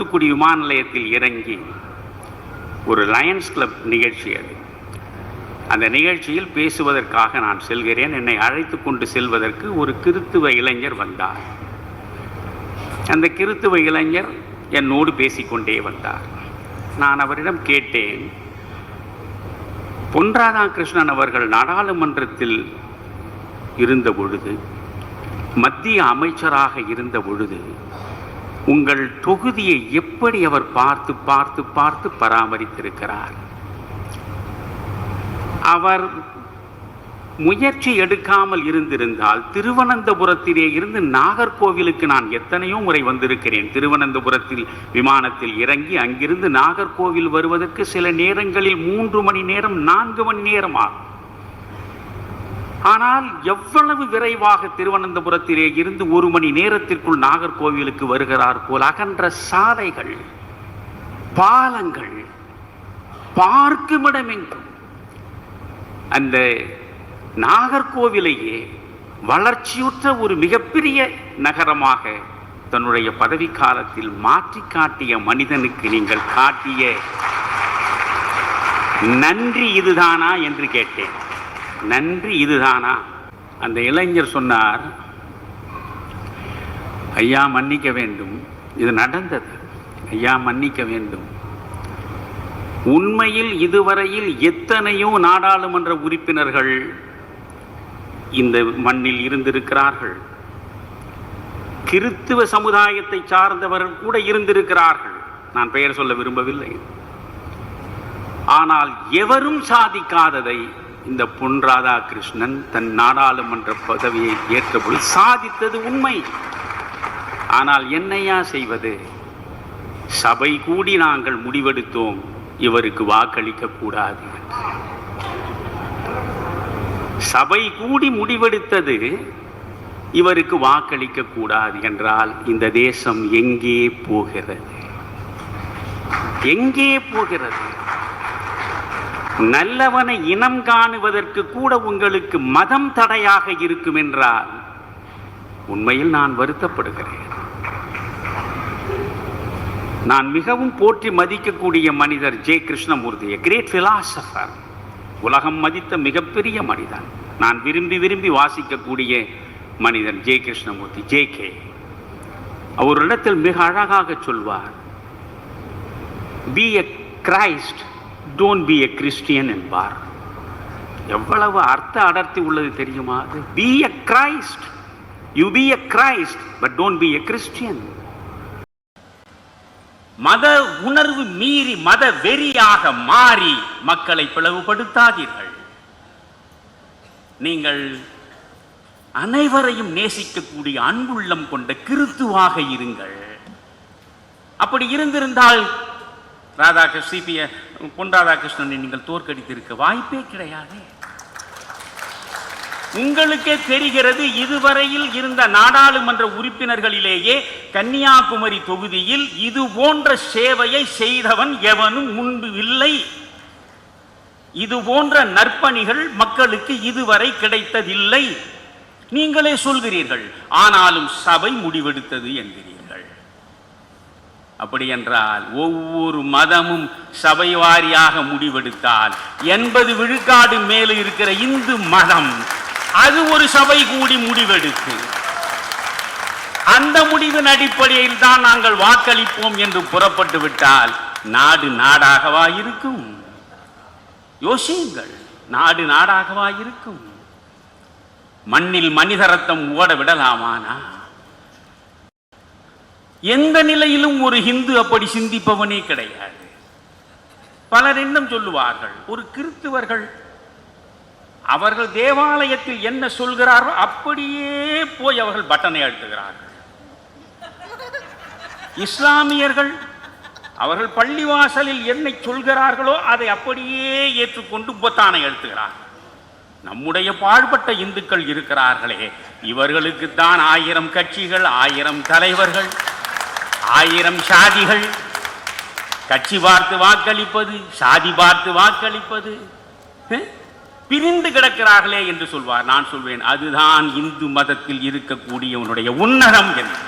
தூத்துக்குடி விமான நிலையத்தில் இறங்கி ஒரு லயன்ஸ் கிளப் நிகழ்ச்சி அது. அந்த நிகழ்ச்சியில் பேசுவதற்காக நான் செல்கிறேன். என்னை அழைத்து கொண்டு செல்வதற்கு ஒரு கிறித்துவ இளைஞர் வந்தார். அந்த கிறித்துவ இளைஞர் என்னோடு பேசிக்கொண்டே வந்தார். நான் அவரிடம் கேட்டேன் பொன் ராதாகிருஷ்ணன் அவர்கள் நாடாளுமன்றத்தில் இருந்த பொழுது மத்திய அமைச்சராக இருந்த பொழுது உங்கள் தொகுதியை எப்படி அவர் பார்த்து பார்த்து பார்த்து பராமரித்திருக்கிறார்? அவர் முயற்சி எடுக்காமல் இருந்திருந்தால் திருவனந்தபுரத்திலே இருந்து நாகர்கோவிலுக்கு நான் எத்தனையோ முறை வந்திருக்கிறேன். திருவனந்தபுரத்தில் விமானத்தில் இறங்கி அங்கிருந்து நாகர்கோவில் வருவதற்கு சில நேரங்களில் மூன்று மணி நேரம் நான்கு மணி நேரம் ஆகும் ஆனால் எவ்வளவு விரைவாக திருவனந்தபுரத்திலே இருந்து ஒரு மணி நேரத்திற்குள் நாகர்கோவிலுக்கு வருகிறார் போல் அகன்ற சாலைகள் பாலங்கள் பார்க்குமிடமெங்கும் அந்த நாகர்கோவிலையே வளர்ச்சியுற்ற ஒரு மிகப்பெரிய நகரமாக தன்னுடைய பதவி காலத்தில் மாற்றி காட்டிய மனிதனுக்கு நீங்கள் காட்டிய நன்றி இதுதானா என்று கேட்டேன். நன்றி இதுதானா? அந்த இளைஞர் சொன்னார் ஐயா மன்னிக்க வேண்டும். இது நடந்தது. ஐயா மன்னிக்க வேண்டும். உண்மையில் இதுவரையில் எத்தனையோ நாடாளுமன்ற உறுப்பினர்கள் இந்த மண்ணில் இருந்திருக்கிறார்கள். கிறித்துவ சமுதாயத்தை சார்ந்தவர்கள் கூட இருந்திருக்கிறார்கள். நான் பெயர் சொல்ல விரும்பவில்லை. ஆனால் எவரும் சாதிக்காததை இந்த பொன் ராதாகிருஷ்ணன் தன் நாடாளுமன்ற பதவியை ஏற்றபொழுது சாதித்தது உண்மை. ஆனால் என்னையா செய்வது? சபை கூடி நாங்கள் முடிவெடுத்தோம். இவருக்கு வாக்களிக்க கூடாது. சபை கூடி முடிவெடுத்தது இவருக்கு வாக்களிக்க கூடாது என்றால் இந்த தேசம் எங்கே போகிறது? எங்கே போகிறது? நல்லவனை இனம் காணுவதற்கு கூட உங்களுக்கு மதம் தடையாக இருக்கும் என்றால் உண்மையில் நான் வருத்தப்படுகிறேன். நான் மிகவும் போற்றி மதிக்கக்கூடிய மனிதர் ஜே கிருஷ்ணமூர்த்திய கிரேட் பிலாசபர் உலகம் மதித்த மிகப்பெரிய மனிதன். நான் விரும்பி விரும்பி வாசிக்கக்கூடிய மனிதன் ஜே கிருஷ்ணமூர்த்தி ஜே கே. அவரிடத்தில் மிக அழகாக சொல்வார் be a Christ don't be a Christian என்பார் எவ்வளவு அர்த்த அடர்த்தி உள்ளது தெரியுமா? அது be a Christ you be a Christ but don't be a Christian மத உணர்வு மீறி மத வெறியாக மாறி மக்களை பிளவுபடுத்தாதீர்கள். நீங்கள் அனைவரையும் நேசிக்கக்கூடிய அன்புள்ளம் கொண்ட கிறித்துவாக இருங்கள். அப்படி இருந்திருந்தால் ராதாகிருஷ்ண சிபிய பொன் ராதாகிருஷ்ணனை நீங்கள் தோற்கடித்திருக்க வாய்ப்பே கிடையாது. உங்களுக்கே தெரிகிறது இதுவரையில் இருந்த நாடாளுமன்ற உறுப்பினர்களிலேயே கன்னியாகுமரி தொகுதியில் இது போன்ற சேவையை செய்தவன் எவனும் முன்பு இல்லை. இது போன்ற நற்பணிகள் மக்களுக்கு இதுவரை கிடைத்ததில்லை. நீங்களே சொல்கிறீர்கள் ஆனாலும் சபை முடிவெடுத்தது என்கிறீர்கள். அப்படி என்றால் ஒவ்வொரு மதமும் சபை வாரியாக முடிவெடுத்தால் எண்பது விழுக்காடு மேலே இருக்கிற இந்து மதம் அது ஒரு சபை கூடி முடிவெடுத்து அந்த முடிவின் அடிப்படையில் தான் நாங்கள் வாக்களிப்போம் என்று புறப்பட்டு விட்டால் நாடு நாடாகவா இருக்கும்? யோசியுங்கள். நாடு நாடாகவா இருக்கும்? மண்ணில் மனிதரத்தம் ஓட விடலாமானா எந்த நிலையிலும் ஒரு ஹிந்து அப்படி சிந்திப்பவனே கிடையாது. பலர் இன்னும் சொல்லுவார்கள் ஒரு கிறிஸ்துவர்கள் அவர்கள் தேவாலயத்தில் என்ன சொல்கிறார்கள் அப்படியே போய் அவர்கள் பட்டனை அழுத்துகிறார்கள். இஸ்லாமியர்கள் அவர்கள் பள்ளிவாசலில் என்னை சொல்கிறார்களோ அதை அப்படியே ஏற்றுக்கொண்டு பொத்தானை அழுத்துகிறார்கள். நம்முடைய பாழ்பட்ட இந்துக்கள் இருக்கிறார்களே இவர்களுக்குத்தான் ஆயிரம் கட்சிகள் ஆயிரம் தலைவர்கள். ஆயிரம் சாதிகள். கட்சி பார்த்து வாக்களிப்பது சாதி பார்த்து வாக்களிப்பது பிரிந்து கிடக்கிறார்களே என்று சொல்வார். நான் சொல்வேன் அதுதான் இந்து மதத்தில் இருக்கக்கூடியவனுடைய உன்னதம் என்று.